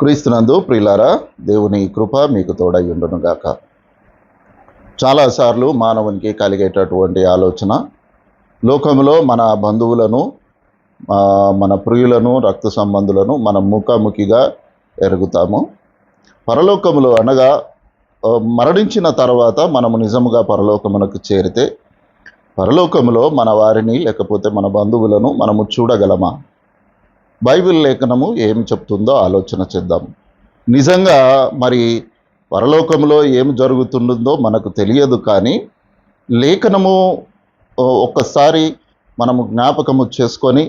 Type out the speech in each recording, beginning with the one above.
క్రీస్తునందు ప్రిలారా దేవుని కృప మీకు తోడై ఉండును చాలాసార్లు మానవునికి కలిగేటటువంటి ఆలోచన లోకంలో మన బంధువులను మన ప్రియులను రక్త సంబంధులను మనం ముఖాముఖిగా ఎరుగుతాము. పరలోకములో అనగా మరణించిన తర్వాత మనము నిజముగా పరలోకమునకు చేరితే పరలోకములో మన వారిని లేకపోతే మన బంధువులను మనము చూడగలమా? బైబిల్ లేఖనము ఏం చెప్తుందో ఆలోచన చేద్దాం. నిజంగా మరి పరలోకంలో ఏం జరుగుతుందో మనకు తెలియదు కానీ లేఖనము ఒక్కసారి మనము జ్ఞాపకము చేసుకొని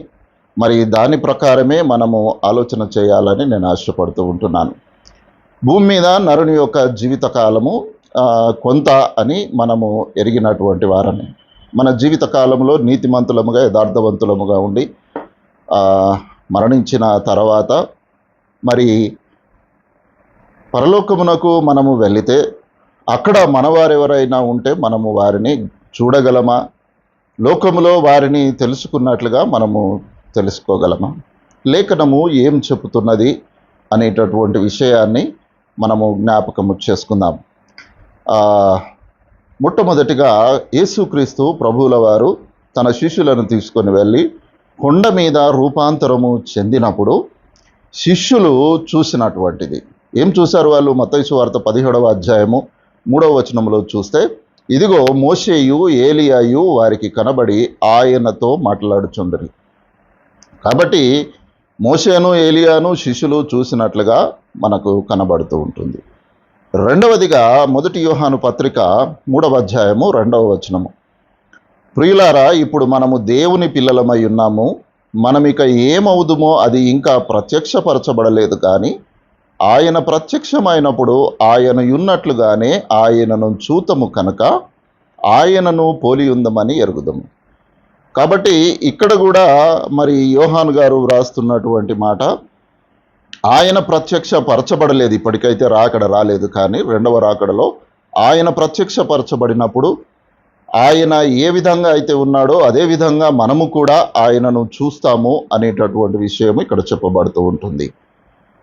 మరి దాని ప్రకారమే మనము ఆలోచన చేయాలని నేను ఆశపడుతూ ఉంటున్నాను. భూమి మీద నరుని యొక్క జీవితకాలము కొంత అని మనము ఎరిగినటువంటి వారని మన జీవితకాలంలో నీతిమంతులముగా యథార్థవంతులముగా ఉండి మరణించిన తర్వాత మరి పరలోకమునకు మనము వెళితే అక్కడ మనవారెవరైనా ఉంటే మనము వారిని చూడగలమా? లోకములో వారిని తెలుసుకున్నట్లుగా మనము తెలుసుకోగలమా? లేఖనము ఏం చెబుతున్నది అనేటటువంటి విషయాన్ని మనము జ్ఞాపకము చేసుకుందాం. మొట్టమొదటిగా యేసుక్రీస్తు ప్రభువుల వారు తన శిష్యులను తీసుకొని వెళ్ళి కొండ మీద రూపాంతరము చెందినప్పుడు శిష్యులు చూసినటువంటిది. ఏం చూశారు వాళ్ళు? మతైసు వార్త పదిహేడవ అధ్యాయము మూడవ వచనంలో చూస్తే ఇదిగో మోషేయు ఏలియాయు వారికి కనబడి ఆయనతో మాట్లాడుచుండరి. కాబట్టి మోషేను ఏలియాను శిష్యులు చూసినట్లుగా మనకు కనబడుతూ ఉంటుంది. రెండవదిగా మొదటి వ్యూహాను పత్రిక మూడవ అధ్యాయము రెండవ వచనము. ప్రియులారా ఇప్పుడు మనము దేవుని పిల్లలమై ఉన్నాము. మనం ఇక ఏమవుదుమో అది ఇంకా ప్రత్యక్షపరచబడలేదు కానీ ఆయన ప్రత్యక్షమైనప్పుడు ఆయన ఉన్నట్లుగానే ఆయనను చూతము కనుక ఆయనను పోలి ఉందమని ఎరుగుదము. కాబట్టి ఇక్కడ కూడా మరి యోహాన్ గారు వ్రాస్తున్నటువంటి మాట ఆయన ప్రత్యక్ష పరచబడలేదు ఇప్పటికైతే రాకడ రాలేదు కానీ రెండవ రాకడలో ఆయన ప్రత్యక్షపరచబడినప్పుడు ఆయన ఏ విధంగా అయితే ఉన్నాడో అదే విధంగా మనము కూడా ఆయనను చూస్తాము అనేటటువంటి విషయం ఇక్కడ చెప్పబడుతూ ఉంటుంది.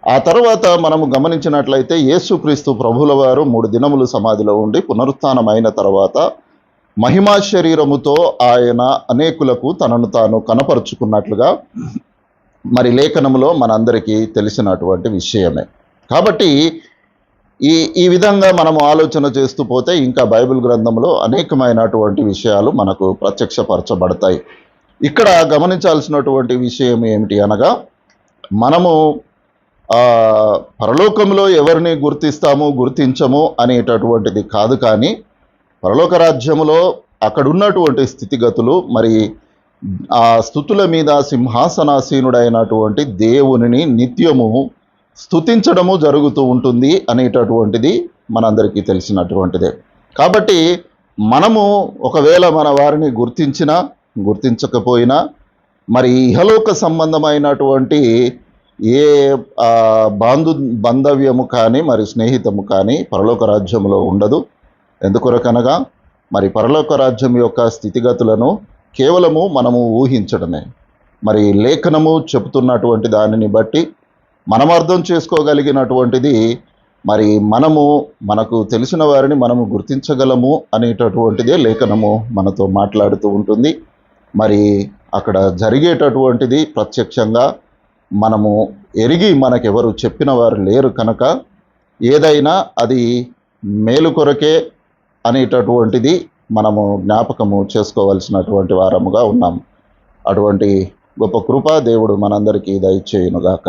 ఆ తర్వాత మనము గమనించినట్లయితే యేసుక్రీస్తు ప్రభుల వారు మూడు దినములు సమాధిలో ఉండి పునరుత్థానం అయిన తర్వాత మహిమా శరీరముతో ఆయన అనేకులకు తనను తాను కనపరుచుకున్నట్లుగా మరి లేఖనములో మనందరికీ తెలిసినటువంటి విషయమే. కాబట్టి ఈ ఈ విధంగా మనము ఆలోచన చేస్తూ పోతే ఇంకా బైబిల్ గ్రంథంలో అనేకమైనటువంటి విషయాలు మనకు ప్రత్యక్షపరచబడతాయి. ఇక్కడ గమనించాల్సినటువంటి విషయం ఏమిటి అనగా మనము పరలోకంలో ఎవరిని గుర్తిస్తాము గుర్తించము అనేటటువంటిది కాదు కానీ పరలోక రాజ్యములో అక్కడ ఉన్నటువంటి స్థితిగతులు మరి ఆ స్థుతుల మీద సింహాసనాసీనుడైనటువంటి దేవునిని నిత్యము స్థుతించడము జరుగుతూ ఉంటుంది అనేటటువంటిది మనందరికీ తెలిసినటువంటిదే. కాబట్టి మనము ఒకవేళ మన వారిని గుర్తించినా గుర్తించకపోయినా మరి ఇహలోక సంబంధమైనటువంటి ఏ బాంధు బాంధవ్యము కానీ మరి స్నేహితము కానీ పరలోక రాజ్యంలో ఉండదు. ఎందుకొరకనగా మరి పరలోక రాజ్యం యొక్క స్థితిగతులను కేవలము మనము ఊహించడమే. మరి లేఖనము చెబుతున్నటువంటి దానిని బట్టి మనం అర్థం చేసుకోగలిగినటువంటిది మరి మనము మనకు తెలిసిన వారిని మనము గుర్తించగలము అనేటటువంటిదే లేఖనము మనతో మాట్లాడుతూ ఉంటుంది. మరి అక్కడ జరిగేటటువంటిది ప్రత్యక్షంగా మనము ఎరిగి మనకెవరు చెప్పిన వారు లేరు కనుక ఏదైనా అది మేలు కొరకే అనేటటువంటిది మనము జ్ఞాపకము చేసుకోవాల్సినటువంటి వారముగా ఉన్నాము. అటువంటి గొప్ప కృప దేవుడు మనందరికీ దయచేయునుగాక.